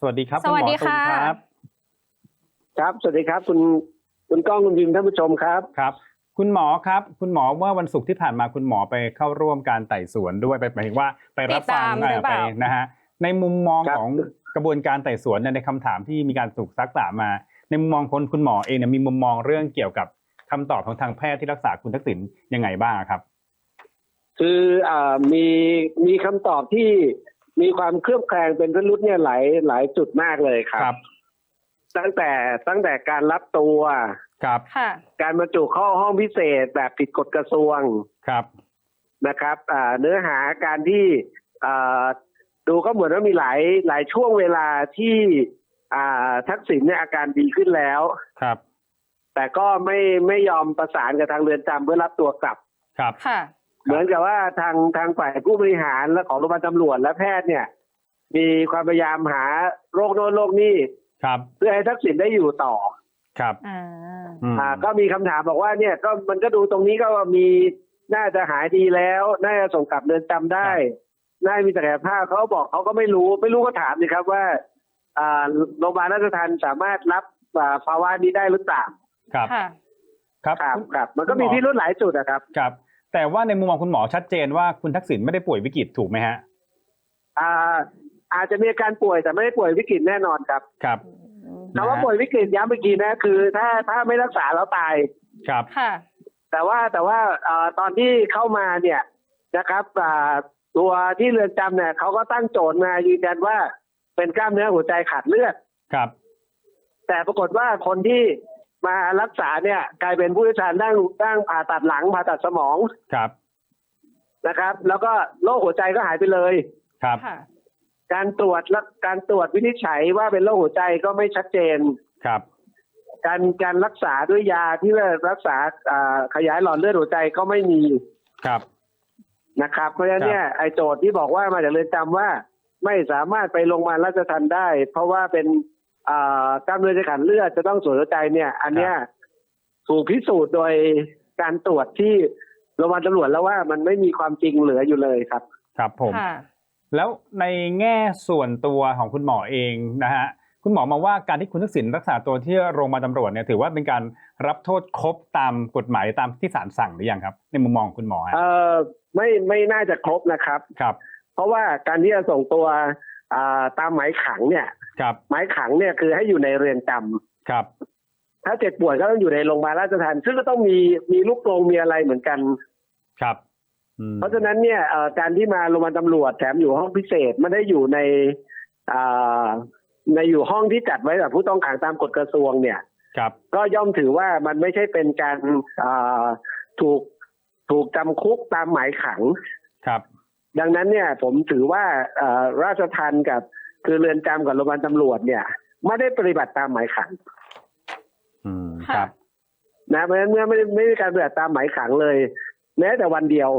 สวัสดีครับสวัสดีณหมอตุลค่ะครับ ครับสวัสดีครับ คุณคุณก้องคุณพิมพ์ท่านผู้ชมครับครับ คุณหมอครับ คุณหมอเมื่อวันศุกร์ที่ผ่านมาคุณหมอไปเข้าร่วมการไต่สวนด้วยไปหมายถึงว่าไปรับฟังติดตามหรือเปไปล่านะฮะในมุมมองครับของกระบวนการไต่สวนเนี่ยในคำถามที่มีการถูกซักถามมา ในมุมมองคนคุณหมอเองเนี่ยมีมุมมองเรื่องเกี่ยวกับคำตอบของทางแพทย์ที่รักษาคุณทักษิณยังไงบ้างครับ คืออ่ามีมีคำตอบที่ มีความเครือบแคลงเป็นพิรุษเนี่ยหลายหลายจุดมากเลยครับครับตั้งแต่ตั้งแต่การรับตัวครับค่ะการบรรจุเข้าห้องพิเศษแบบผิดกฎกระทรวงครับนะครับอ่าเนื้อหาการที่อ่าดูก็เหมือนว่ามีหลายหลายช่วงเวลาที่อ่าทักษิณเนี่ยอาการดีขึ้นแล้วครับ แต่ก็ไม่ไม่ยอมประสานกับทางเรือนจำเพื่อรับตัวกลับครับค่ะ เหมือนกับว่าทางทางฝ่ายผู้บริหารและของโรงพยาบาลตำรวจและแพทย์เนี่ย มีความพยายามหาโรคโน้นโรคนี้ครับ เพื่อให้ทักษิณได้อยู่ต่อ ครับอ่าอืมอ่า ก็มีคำถามบอกว่าเนี่ยก็มันก็ดูตรงนี้ก็ว่ามีน่าจะหายดีแล้ว น่าจะส่งกลับเรือนจำได้ น่าจะมีศักยภาพเขาบอกเขาก็ไม่รู้ ไม่รู้ก็ถามสิครับว่าอ่าโรงพยาบาลราชทัณฑ์สามารถรับอ่าภาวะนี้ได้หรือเปล่าครับค่ะครับครับครับ มันก็มีพิรุธหลายจุดนะครับ ครับ แต่ว่าในมุมมองคุณหมอชัดเจนว่าคุณทักษิณไม่ได้ป่วยวิกฤตถูกไหมฮะอ่าอาจจะมีอาการป่วยแต่ไม่ได้ป่วยวิกฤตแน่นอนครับ ครับคำว่าป่วยวิกฤตย้ำเมื่อกี้นะคือ ถ้าถ้าไม่รักษาแล้วตาย ครับ ค่ะ แต่ว่าแต่ว่าเอ่อตอนที่เข้ามาเนี่ยนะครับอ่าตัวที่เรือนจำเนี่ยเขาก็ตั้งโจทย์มายืนยันว่าเป็นกล้ามเนื้อหัวใจขาดเลือด ครับ แต่ปรากฏว่าคนที่ มารักษาเนี่ย กลายเป็นผู้เชี่ยวชาญด้านด้านผ่าตัดหลังผ่าตัดสมองครับนะครับ แล้วก็โรคหัวใจก็หายไปเลยครับค่ะการตรวจและการตรวจวินิจฉัยว่าเป็นโรคหัวใจก็ไม่ชัดเจนครับ การการรักษาด้วยยาที่รักษาอ่าขยายหลอดเลือดหัวใจก็ไม่มีครับนะครับ เพราะฉะนั้นเนี่ยไอ้โจทย์ที่บอกว่ามาจากเรือนจำว่าไม่สามารถไปโรงพยาบาลราชทัณฑ์ได้ เพราะว่าเป็นอ่า กล้ามเนื้อจะขันเลือดจะต้องสวนหัวใจเนี่ย อันเนี้ยถูกพิสูจน์โดยการตรวจที่โรงพยาบาลตำรวจแล้วว่ามันไม่มีความจริงเหลืออยู่เลยครับ ครับผมค่ะแล้วในแง่ส่วนตัวของคุณหมอเองนะฮะคุณหมอมองว่าการที่คุณทักษิณรักษาตัวที่โรงพยาบาลตำรวจเนี่ยถือว่าเป็นการรับโทษครบตามกฎหมายตามที่ศาลสั่งหรือยังครับ ในมุมมองคุณหมอฮะเออไม่ไม่น่าจะครบนะครับครับ เพราะว่าการที่จะส่งตัวอ่าตามหมายขังเนี่ย ครับหมายขังเนี่ยคือให้อยู่ในเรือนจำครับ ถ้าเจ็บป่วยก็ต้องอยู่ในโรงพยาบาลราชทัณฑ์ซึ่งก็ต้องมีมีลูกกรงมีอะไรเหมือนกันครับอืมเพราะฉะนั้นเนี่ยเอ่อการที่มาโรงพยาบาลตำรวจแถมอยู่ห้องพิเศษไม่ได้อยู่ในอ่าในอยู่ห้องที่จัดไว้แบบผู้ต้องขังตามกฎกระทรวงเนี่ย ครับ ก็ย่อมถือว่ามันไม่ใช่เป็นการอ่าถูกถูกจำคุกตามหมายขัง ครับ ดังนั้นเนี่ยผมถือว่าเอ่อราชทันกับ คือเรือนจำกับโรงพยาบาลตำรวจเนี่ยไม่ได้ปฏิบัติตามหมายขังอืมค่ะครับ นะเพราะฉะนั้นเมื่อไม่ได้ไม่ได้การปฏิบัติตามหมายขังเลย แม้แต่วันเดียว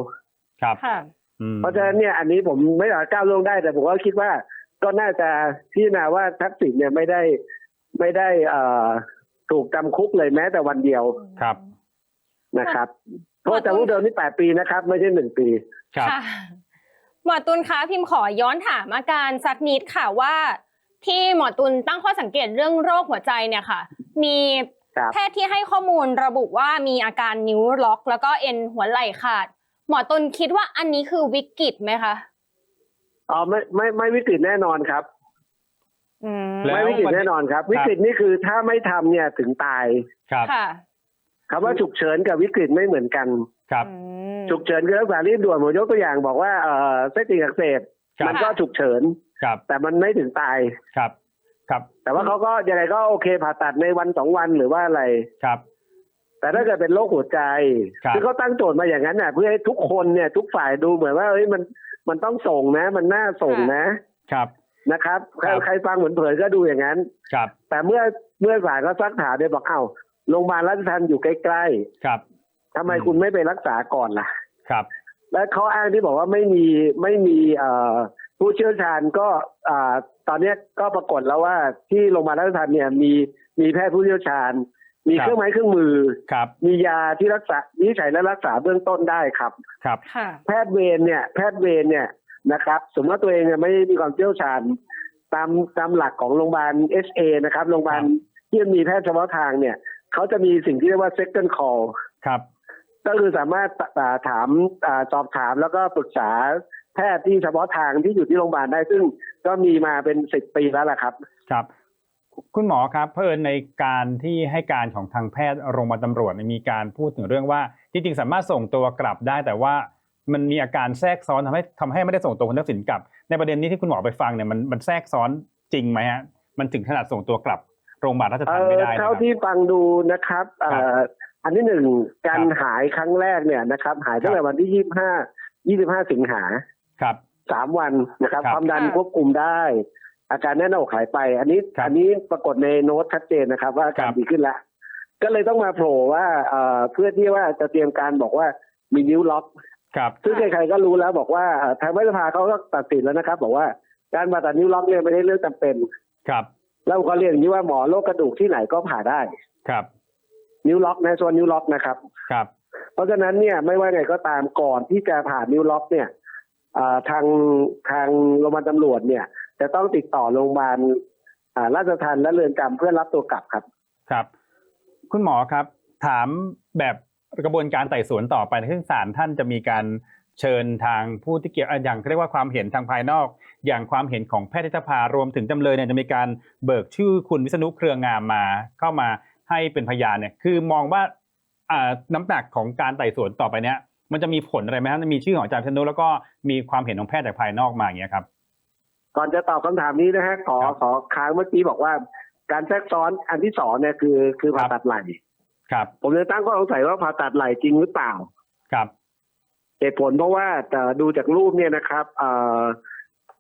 ครับค่ะอืมเพราะฉะนั้นเนี่ยอันนี้ผมไม่อาจก้าวล่วงได้ แต่ผมก็คิดว่าก็น่าจะพิจารณาว่าทักษิณเนี่ยไม่ได้ไม่ได้เอ่อถูกจำคุกเลยแม้แต่วันเดียวครับ นะครับโทษจำคุกเดิมนี่แปดปีนะครับ ไม่ใช่หนึ่งปี ครับ ค่ะ หมอตุลคะพิมพ์ขอย้อนถามอาการสักนิดค่ะว่า ที่หมอตุลตั้งข้อสังเกตเรื่องโรคหัวใจเนี่ยค่ะ มีครับแพทย์ที่ให้ข้อมูลระบุว่ามีอาการนิ้วล็อก แล้วก็เอ็นหัวไหล่ขาด หมอตุลคิดว่าอันนี้คือวิกฤตไหมคะอ๋อไม่ไม่ไม่วิกฤตแน่นอนครับอืมแล้วไม่วิกฤตแน่นอนครับครับ วิกฤตนี่คือถ้าไม่ทำเนี่ยถึงตายครับค่ะคำว่าฉุกเฉินกับวิกฤตไม่เหมือนกันครับอืม ฉุกเฉินคือรักษารีบด่วนผมยกตัวอย่างบอกว่าเอ่อเส้นติ่งอักเสบครับมันก็ฉุกเฉินครับ แต่มันไม่ถึงตายครับ ครับ แต่ว่าเขาก็ยังไงก็โอเคผ่าตัดในวันสองวันหรือว่าอะไรครับ แต่ถ้าเกิดเป็นโรคหัวใจครับอเขาตั้งโจทย์มาอย่างนั้นน่ะ เพื่อให้ทุกคนเนี่ย ทุกฝ่ายดูเหมือนว่าเอ้ยมันมันต้องส่งนะ มันน่าส่งนะครับนะครับใครครับใครฟังเหมือนเผยก็ดูอย่างนั้นครับ แต่เมื่อเมื่อฝ่ายเขาซักถามเนี่ยบอกเอ้าโรงพยาบาลราชทัณฑ์อยู่ใกล้ครับๆทำไมอืมคุณไม่ไปรักษาก่อนล่ะ ครับ และข้ออ้างที่บอกว่าไม่มีไม่มีเอ่อผู้เชี่ยวชาญก็อ่าตอนเนี้ยก็ปรากฏแล้วว่าที่โรงพยาบาลราชทัณฑ์เนี่ยมีมีแพทย์ผู้เชี่ยวชาญ มีครับเครื่องไม้เครื่องมือครับมียาที่รักษาวินิจฉัยและรักษาเบื้องต้นได้ครับครับค่ะแพทย์เวรเนี่ย แพทย์เวรเนี่ยนะครับ สมมติว่าตัวเองเนี่ยไม่มีความเชี่ยวชาญตามตามหลักของโรงพยาบาลเอสเอนะครับโรงพยาบาลที่มีแพทย์เฉพาะทางเนี่ยเขาจะมีสิ่งที่เรียกว่า second call ครับ ก็คือสามารถอ่าถามอาสอบถามแล้วก็ปรึกษาแพทย์ที่เฉพาะทางที่อยู่ที่โรงพยาบาลได้ซึ่งก็มีมาเป็นสิบปีแล้วล่ะครับ ครับ คุณหมอครับเพิ่นในการที่ให้การของทางแพทย์โรงพยาบาลตำรวจเนี่ยมีการพูดถึงเรื่องว่าจริงๆสามารถส่งตัวกลับได้แต่ว่ามันมีอาการแทรกซ้อนทำให้ทำให้ไม่ได้ส่งตัวคุณทักษิณกลับ ในประเด็นนี้ที่คุณหมอไปฟังเนี่ยมันมันแทรกซ้อนจริงไหมฮะมันถึงขนาดส่งตัวกลับโรงพยาบาลราชเอทัณฑ์ไม่อได้นะคเท่ารับที่ฟังดูนะครับเอ่ออันที่หนึ่งการครับหายครั้งแรกเนี่ยนะครับ หายตั้งครัแต่บวันที่ยี่ห้ายี่สิบห้าสิงหาครับสามวันนะครับครับความดันค่ะควบคุมได้ อาการแน่นหน้าอกหายไป อันนี้ครับอันนี้ปรากฏในโน้ตชัดเจนนะครับ ว่าอาการครับดีขึ้นแล้วก็เลยต้องมาโผล่ว่าเอ่อเพื่อที่ว่าจะเตรียมการบอกว่ามีนิ้วล็อกครับซึ่งใครๆก็รู้แล้วบอกว่าเอ่อทางรัฐสภาเขาก็ตัดสินแล้วนะครับ บอกว่าการผ่าตัดนิ้วล็อกเนี่ยไม่ใช่เรื่องจำเป็นครับ แล้วก็เรียกอย่างนี้ว่าหมอโรคกระดูกที่ไหนก็ผ่าได้ครับ นิ้วล็อกนะส่วนนิ้วล็อกนะครับ ครับ เพราะฉะนั้นเนี่ยไม่ว่าไงก็ตามก่อนที่จะผ่านิ้วล็อกเนี่ยอ่าทางทางโรงพยาบาลตำรวจเนี่ย จะต้องติดต่อโรงพยาบาลอ่าราชทัณฑ์และเรือนจำเพื่อรับตัวกลับครับ ครับ คุณหมอครับ ถามแบบกระบวนการไต่สวนต่อไปซึ่งศาลท่านจะมีการเชิญทางผู้ที่เกี่ยวอะอย่างเรียกว่าความเห็นทางภายนอก อย่างความเห็นของแพทยสภารวมถึงจำเลยเนี่ยจะมีการเบิกชื่อคุณวิษณุเครืองามมาเข้ามา ให้เป็นพยานเนี่ยคือมองว่าอ่าน้ำหนักของการไต่สวนต่อไปเนี้ยมันจะมีผลอะไรไหมครับมีชื่อของอาจารย์วิษณุแล้วก็มีความเห็นของแพทย์จากภายนอกมาอย่างเงี้ยครับ ก่อนจะตอบคำถามนี้นะฮะขอครับขอค้างเมื่อกี้บอกว่า การแทรกซ้อนอันที่สองเนี่ยคือคือผ่าครับตัดไหล่ครับ ผมเลยตั้งข้อสงสัยว่าผ่าตัดไหล่จริงหรือเปล่าครับเหตุผลเพราะว่าแต่ดูจากรูปเนี่ยนะครับเอ่อ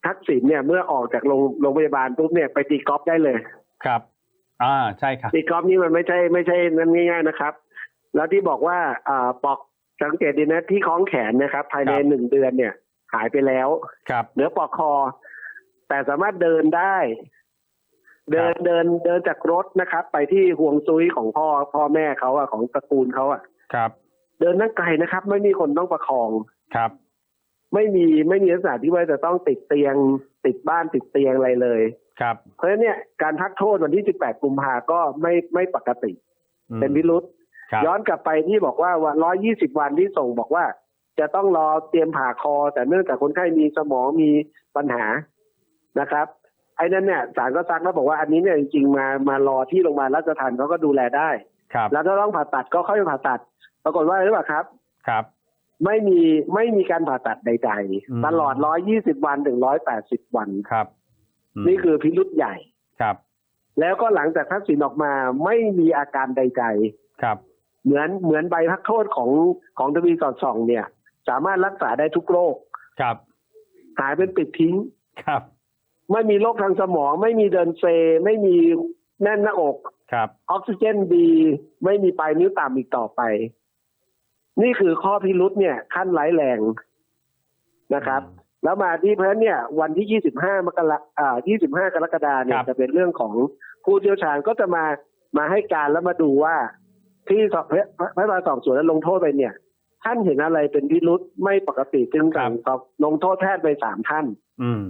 ทักษิณเนี่ยเมื่อออกจากโรงโรงพยาบาลปุ๊บเนี่ยไปตีกอล์ฟได้เลยครับ อ่าใช่ครับตีกอล์ฟนี่มันไม่ใช่ไม่ใช่นั่นง่ายๆนะครับ แล้วที่บอกว่าอ่าปอกสังเกตดีนะที่คล้องแขนนะครับ ภายในครับหนึ่งเดือนเนี่ย หายไปแล้วครับเหลือปอกคอ แต่สามารถเดินได้ เดินเดินเดินจากรถนะครับ ไปที่ห่วงซุยของพ่อพ่อแม่เขาอะของตระกูลเขาอะครับ เดินนั่งไกลนะครับ ไม่มีคนต้องประคองครับ ไม่มีไม่มีลักษณะที่ว่าจะต้องติดเตียง ติดบ้านติดเตียงอะไรเลย ครับ เพราะฉะนั้นเนี่ยการพักโทษวันที่ 18 กุมภาก็ไม่ไม่ปกติอืมเป็นพิรุษครับย้อนกลับไปที่บอกว่าวัน120 วันที่ส่งบอกว่า จะต้องรอเตรียมผ่าคอ แต่เนื่องจากคนไข้มีสมองมีปัญหานะครับไอ้นั้นเนี่ยศาลก็ซักแล้วบอกว่าอันนี้เนี่ยจริงๆมามารอที่โรงพยาบาลราชทัณฑ์เขาก็ดูแลได้ครับแล้วถ้าต้องผ่าตัดก็ค่อยผ่าตัด ปรากฏว่าอะไรรู้ป่ะครับครับ ไม่มีไม่มีการผ่าตัดใดอืมๆตลอด 120 วันถึง 180 วันครับม นี่คือพิรุษใหญ่ครับ แล้วก็หลังจากทักษิณออกมาไม่มีอาการใดครับๆเหมือนเหมือนใบพักโทษของของทวีสอดส่อง เนี่ย สามารถรักษาได้ทุกโรคครับ หายเป็นปิดทิ้งครับ ไม่มีโรคทางสมอง ไม่มีเดินเซ ไม่มีแน่นหน้าอกครับ ออกซิเจนดี ไม่มีปลายนิ้วต่ำอีกต่อไป นี่คือข้อพิรุษเนี่ย ขั้นร้ายแรงนะครับ แล้วมาที่เพราะฉะนั้นเนี่ยวันที่ 25 มกราอ่า25 กรกฎาเนี่คยรับ จะเป็นเรื่องของผู้เชี่ยวชาญก็จะมามาให้การแล้วมาดูว่า ที่สอบพระพระบาสอบสวนและลงโทษไปเนี่ย ท่านเห็นอะไรเป็นพิรุษไม่ปกติจึงสั่งสอบลงโทษแพทย์ไปสามท่าน อืม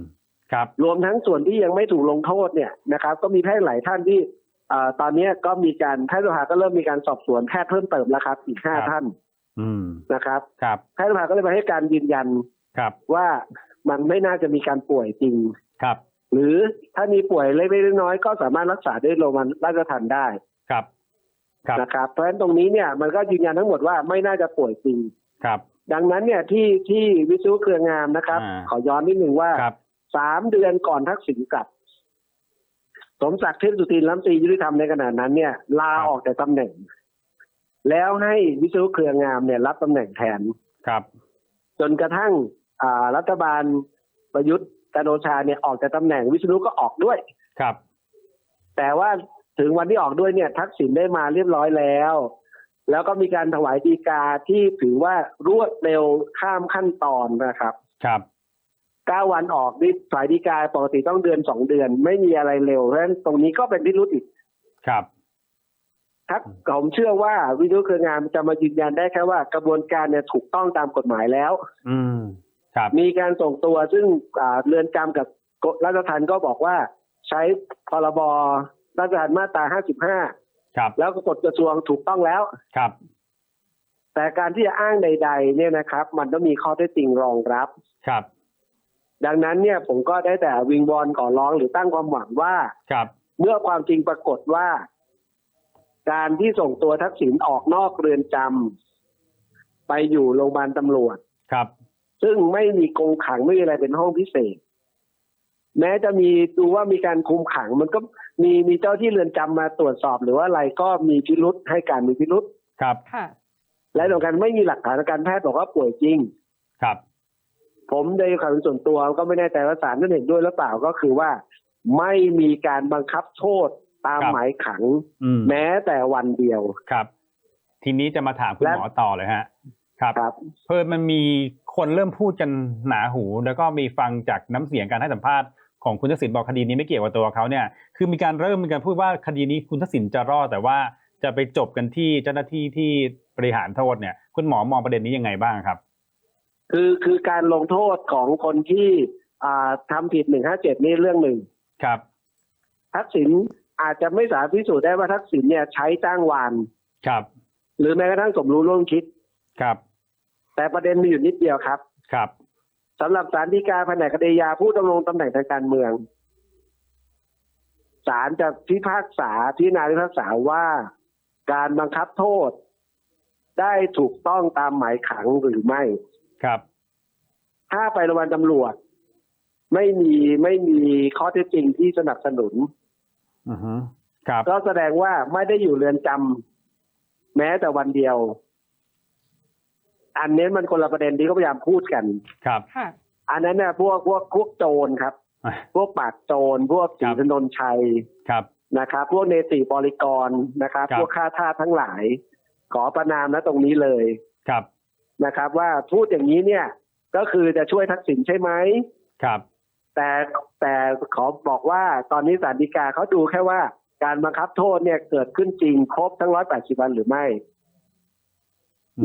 ครับ รวมทั้งส่วนที่ยังไม่ถูกลงโทษเนี่ยนะครับ ก็มีแพทย์หลายท่านที่เอ่อตอนนี้ก็มีการแพทย์สภาก็เริ่มมีการสอบสวนแพทย์เพิ่มเติมแล้วครับ อีกห้าครับ ท่านอืม นะครับ ครับ แพทย์สภาก็เลยมาให้การยืนยัน ครับว่ามันไม่น่าจะมีการป่วยจริงครับ หรือถ้ามีป่วยเล็กๆน้อยๆก็สามารถรักษาด้วยโรงพยาบาลราชทัณฑ์ได้ครับครับนะครับ เพราะฉะนั้นตรงนี้เนี่ยมันก็ยืนยันทั้งหมดว่าไม่น่าจะป่วยจริงครับ ดังนั้นเนี่ยที่ที่วิศวเครืองามนะครับอ่าขอย้อนนิดหนึ่งว่าครับสามเดือนก่อนทักษิณกลับ สมศักดิ์เทพสุทินรัฐมนตรียุติธรรมในขณะนั้นเนี่ย ลาครับออกจากตำแหน่ง แล้วให้วิศวเครืองามเนี่ยรับตำแหน่งแทนครับ จนกระทั่งอ่า รัฐบาลประยุทธ์จันทร์โอชาเนี่ยออกจากตำแหน่งวิศนุก็ออกด้วยครับ แต่ว่าถึงวันที่ออกด้วยเนี่ย ทักษิณได้มาเรียบร้อยแล้ว แล้วก็มีการถวายดีกาที่ถือว่ารวดเร็วข้ามขั้นตอนนะครับครับเก้าวันออกนี่สายดีกาปกติต้องเดือนสองเดือน ไม่มีอะไรเร็วเพราะฉะนั้นตรงนี้ก็เป็นพิรุธอีกครับทักผมเชื่อว่าวิศนุเครืองามจะมายืนยันได้แค่ว่ากระบวนการเนี่ยถูกต้องตามกฎหมายแล้ว อืมครับ มีการส่งตัวซึ่งอ่าเรือนจำกับกฎราชทัณฑ์ก็บอกว่า ใช้พรบราชทัณฑ์มาตรา 55 ครับ แล้วก็กฎกระทรวงถูกต้องแล้วครับ แต่การที่จะอ้างใด ๆ เนี่ยนะครับ มันต้องมีข้อเท็จจริงรองรับครับ ดังนั้นเนี่ยผมก็ได้แต่วิงวอนขอร้องหรือตั้งความหวังว่าครับ เมื่อความจริงปรากฏว่า การที่ส่งตัวทักษิณออกนอกเรือนจำไปอยู่โรงพยาบาลตำรวจครับ ซึ่งไม่มีกรงขังไม่มีอะไรเป็นห้องพิเศษ แม้จะมีดูว่ามีการคุมขัง มันก็มีมีเจ้าที่เรือนจำมาตรวจสอบ หรือว่าอะไรก็มีพิรุษให้การมีพิรุษครับค่ะและตรงกันไม่มีหลักฐานทางการแพทย์บอกว่าป่วยจริงครับ ผมในความเห็นส่วนตัวก็ไม่แน่ใจว่าศาลท่านเห็นด้วยหรือเปล่าก็คือว่า ไม่มีการบังคับโทษตามครับหมายขังอืมแม้แต่วันเดียวครับ ทีนี้จะมาถามคุณและหมอต่อเลยฮะ ครับครับเพิ่มมันมี คนเริ่มพูดกันหนาหู แล้วก็มีฟังจากน้ำเสียงการให้สัมภาษณ์ของคุณทักษิณบอกคดีนี้ไม่เกี่ยวกับตัวเขาเนี่ยคือมีการเริ่มมีการพูดว่าคดีนี้คุณทักษิณจะรอดแต่ว่าจะไปจบกันที่เจ้าหน้าที่ที่บริหารโทษเนี่ย คุณหมอมองประเด็นนี้ยังไงบ้างครับ คือคือการลงโทษของคนที่อ่าทำผิดหนึ่งห้าเจ็ดนี่เรื่องหนึ่งครับ ทักษิณอาจจะไม่สามารถพิสูจน์ได้ว่าทักษิณเนี่ยใช้จ้างวานครับ หรือแม้กระทั่งสมรู้ร่วมคิดครับ แต่ประเด็นมีอยู่นิดเดียวครับ ครับสำหรับสารดีกาแผนกคดียาผู้ดำรงตำแหน่งทางการเมืองศาลจะพิพากษาพิจารณาพิพากษาว่าการบังคับโทษ ได้ถูกต้องตามหมายขังหรือไม่ ครับ ถ้าไปโรงพยาบาลตำรวจ ไม่มีไม่มีข้อเท็จจริงที่สนับสนุนอือฮึครับ ก็แสดงว่าไม่ได้อยู่เรือนจำแม้แต่วันเดียว อันนี้มันคนละประเด็นที่เขาพยายามพูดกันครับค่ะอันนั้นเนี่ยพวกพวกพวกโจรครับอะพวกปากโจรพวกศรีครับถนนชัยครับนะครับ พวกเนติบริกรนะครับครับ พวกข้าทาสทั้งหลาย ขอประนามนะตรงนี้เลยครับนะครับ ว่าพูดอย่างนี้เนี่ย ก็คือจะช่วยทักษิณใช่ไหมครับ แต่แต่ขอบอกว่าตอนนี้ศาลฎีกาเขาดูแค่ว่าการบังคับโทษเนี่ยเกิดขึ้นจริงครบทั้งร้อยแปดสิบวันหรือไม่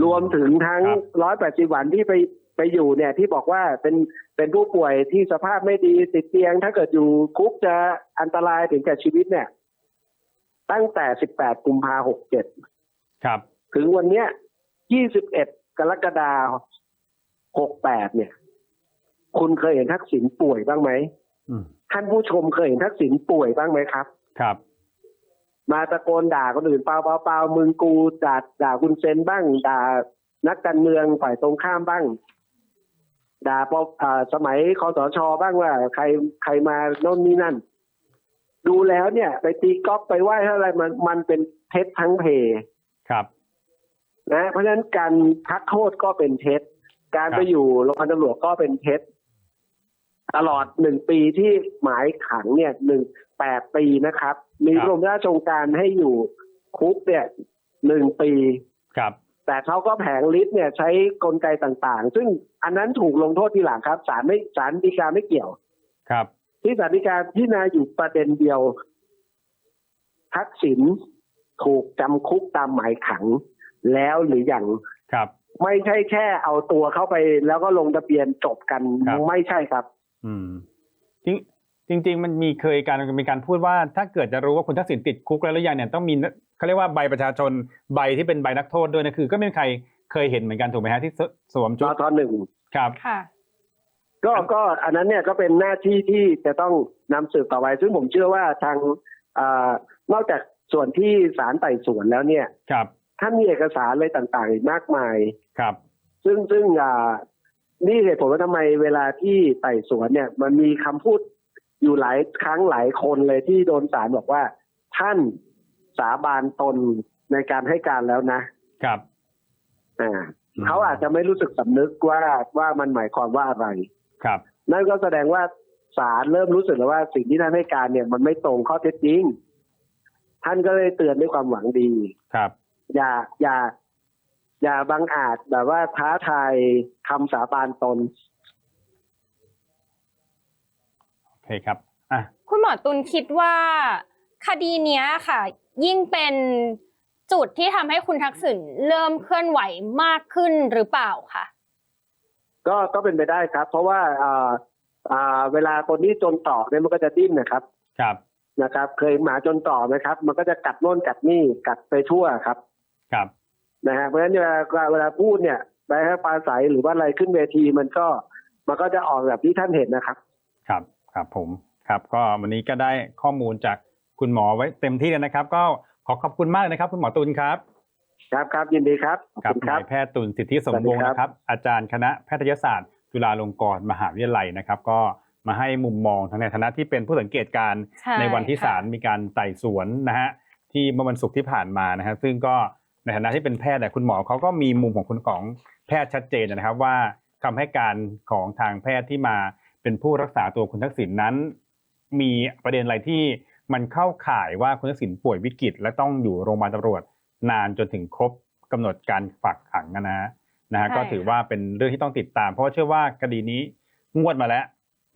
รวมถึงทั้งครับร้อยแปดสิบวันที่ไปไปอยู่เนี่ยที่บอกว่าเป็นเป็นผู้ป่วยที่สภาพไม่ดีติดเตียง ถ้าเกิดอยู่คุกจะอันตรายถึงแก่ชีวิตเนี่ย ตั้งแต่สิบแปดกุมภาหกเจ็ดครับ ถึงวันเนี้ยยี่สิบเอ็ดกรกฎาหกแปดเนี่ย คุณเคยเห็นทักษิณป่วยบ้างไหมอืมท่านผู้ชมเคยเห็นทักษิณป่วยบ้างไหมครับ ครับ มาตะโกนด่าคนอื่นเปล่าเปล่าเปล่ามึงกูด่าด่าคุณเซนบ้าง ด่านักการเมืองฝ่ายตรงข้ามบ้าง ด่าปอ่าสมัยคอสชบ้างว่า ใครใครมาโน่นนี่นั่น ดูแล้วเนี่ย ไปตีก๊อฟไปไหว้เท่าไรมันมันเป็นเท็จทั้งเพครับ นะ เพราะฉะนั้นการพักโทษก็เป็นเท็จ การครับไปอยู่โรงพยาบาลตำรวจก็เป็นเท็จ ตลอดหนึ่งปีที่หมายขังเนี่ยหนึ่งแปดปีนะครับ มีกรมราชองการให้อยู่คุกเนี่ยหนึ่งปีครับ แต่เขาก็แผงลิสต์เนี่ยใช้กลไกต่างๆ ซึ่งอันนั้นถูกลงโทษทีหลังครับศาลไม่ศาลฎีกาไม่เกี่ยว ครับ ที่ศาลฎีกาพิจารณาอยู่ประเด็นเดียว ทักษิณถูกจำคุกตามหมายขังแล้วหรือยังครับ ไม่ใช่แค่เอาตัวเข้าไปแล้วก็ลงทะเบียนจบกันครับไม่ใช่ครับ อืมจริงจริง ๆ มันมีเคยการมีการพูดว่า ถ้าเกิดจะรู้ว่าคุณทักษิณติดคุกแล้วหรือยังเนี่ยต้องมีเขาเรียกว่าใบประชาชนใบที่เป็นใบนักโทษด้วยนะคือ ก็ไม่มีใครเคยเห็นเหมือนกันถูกไหมฮะที่สสวมจชุอดทอหนึ่งครับค่ะก็ก็อันนั้นเนี่ยก็เป็นหน้าที่ที่จะต้องนำสืบต่อไป ซึ่งผมเชื่อว่าทางอานอกจากส่วนที่ศาลไต่สวนแล้วเนี่ยครับท่านมีเอกสารอะไรต่างๆอีกมากมายครับ ซึ่งซึ่งอ่า นี่เหตุผลว่าทำไมเวลาที่ไต่สวนเนี่ย มันมีคำพูดอยู่หลายครั้งหลายคนเลยที่โดนศาลบอกว่า ท่านสาบานตนในการให้การแล้วนะครับอ่าอืมเขาอาจจะไม่รู้สึกสำนึกว่าว่ามันหมายความว่าอะไร ครับ นั่นก็แสดงว่าศาลเริ่มรู้สึกแล้วว่าสิ่งที่ท่านให้การเนี่ย มันไม่ตรงข้อเท็จจริง ท่านก็เลยเตือนด้วยความหวังดี ครับ อย่าอย่า อย่าบังอาจแบบว่าท้าทายคำสาบานตนโอเคครับอะคุณหมอตุลคิดว่าคดีเนี้ยค่ะ ยิ่งเป็นจุดที่ทำให้คุณทักษิณเริ่มเคลื่อนไหวมากขึ้นหรือเปล่าคะก็ก็เป็นไปได้ครับ เพราะว่าเอ่ออ่าเวลาคนที่จนต่อเนี่ยมันก็จะดิ้นนะครับ ครับนะครับ เคยหมาจนต่อไหมครับ มันก็จะกัดโน่นกัดนี่กัดไปทั่วครับ ครับ นะฮะเพราะฉะนั้นเวลาเวลาพูดเนี่ยไปให้ปลาใสหรือว่าอะไรขึ้นเวทีมันก็มันก็จะออกแบบที่ท่านเห็นนะครับ ครับครับผมครับ ก็วันนี้ก็ได้ข้อมูลจากคุณหมอไว้เต็มที่เลยนะครับ ก็ขอขอบคุณมากนะครับ คุณหมอตุลครับ ครับครับยินดีครับขอบครับคุณคนารับยแพทย์ตุลสิทธิสมวงศ์สวัสดีครับนะครับ อาจารย์คณะแพทยศาสตร์ จุฬาลงกรณ์มหาวิทยาลัยนะครับ ก็มาให้มุมมองทั้งในฐานะที่เป็นผู้สังเกตการณ์ใช่ในวันที่ค่ะศาลมีการไต่สวนนะฮะที่เมื่อวันศุกร์ที่ผ่านมานะครับซึ่งก็ ในฐานะที่เป็นแพทย์แต่ยคุณหมอเขาก็มีมุมของคุณของแพทย์ชัดเจนนะครับว่าคำให้การของทางแพทย์ที่มาเป็นผู้รักษาตัวคุณทักษิณนั้น มีประเด็นอะไรที่มันเข้าข่ายว่าคุณทักษิณป่วยวิกฤต และต้องอยู่โรงพยาบาลตำรวจนานจนถึงครบกำหนดการฝากขังนะฮะนะฮะใช่ก็ถือว่าเป็นเรื่องที่ต้องติดตาม เพราะว่าเชื่อว่าคดีนี้งวดมาแล้ว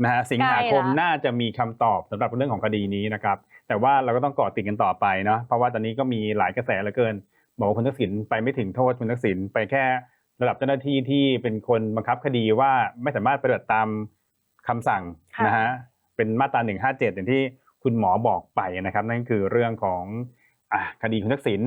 นะฮะสิงหาคมใกล้ละน่าจะมีคำตอบสำหรับเรื่องของคดีนี้นะครับ แต่ว่าเราก็ต้องเกาะติดกันต่อไปเนาะเพราะว่าตอนนี้ก็มีหลายกระแสเหลือเกิน บอกว่าคุณทักษิณไปไม่ถึงโทษคุณทักษิณไปแค่ระดับเจ้าหน้าที่ที่เป็นคนบังคับคดีว่าไม่สามารถปฏิบัติตามคำสั่งค่ะนะฮะเป็นมาตรา157อย่างที่คุณหมอบอกไปนะครับ นั่นคือเรื่องของอะคดีคุณทักษิณ